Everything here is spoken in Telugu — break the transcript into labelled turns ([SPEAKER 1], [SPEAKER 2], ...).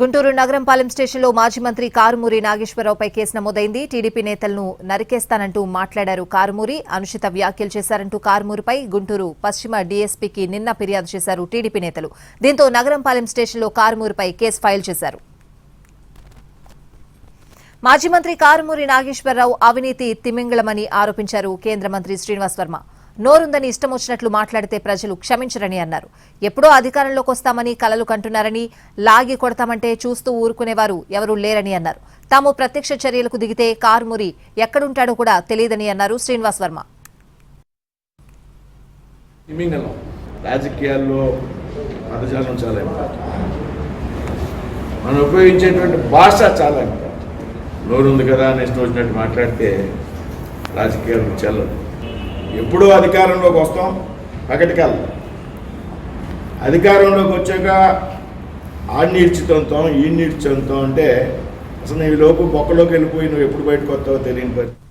[SPEAKER 1] గుంటూరు నగరంపాలెం స్టేషన్లో మాజీ మంత్రి కారుమూరి నాగేశ్వరరావుపై కేసు నమోదైంది. టీడీపీ నేతలను నరికేస్తానంటూ మాట్లాడారు కారుమూరి. అనుచిత వ్యాఖ్యలు చేశారంటూ కారుమూరిపై గుంటూరు పశ్చిమ డీఎస్పీకి నిన్న ఫిర్యాదు చేశారు టీడీపీ నేతలు. దీంతో నగరంపాలెం స్టేషన్లో కారుమూరిపై కేసు ఫైల్ చేశారు. మాజీ మంత్రి కారుమూరి నాగేశ్వరరావు అవినీతి తిమింగళమని ఆరోపించారు కేంద్ర మంత్రి శ్రీనివాస్ వర్మ. నోరుందని ఇష్టం వచ్చినట్లు మాట్లాడితే ప్రజలు క్షమించరని అన్నారు. ఎప్పుడో అధికారంలోకి వస్తామని కలలు కంటున్నారని లాగి కొడతామంటే చూస్తూ ఊరుకునేవారు ఎవరూ లేరని అన్నారు. తాము ప్రత్యక్ష చర్యలకు దిగితే కార్మురి ఎక్కడుంటాడో కూడా తెలియదని అన్నారు శ్రీనివాస్ వర్మ.
[SPEAKER 2] రాజకీయాల్లో పదజాలం చాలా మనం ఉపయోగించేటువంటి భాష చాలా ఇంపార్టెంట్. కదా అని ఇష్టం వచ్చినట్టు మాట్లాడితే రాజకీయాలకు చెల్లదు ఎప్పుడూ అధికారంలోకి వస్తాం? పగటికల్లా అధికారంలోకి వచ్చాక ఆ నీడ్చుతుంటాం ఈ నీడ్చుతాం అంటే అసలు నీ లోపు బొక్కలోకి వెళ్ళిపోయి నువ్వు ఎప్పుడు బయటకు వస్తావో తెలియని పరిస్థితి.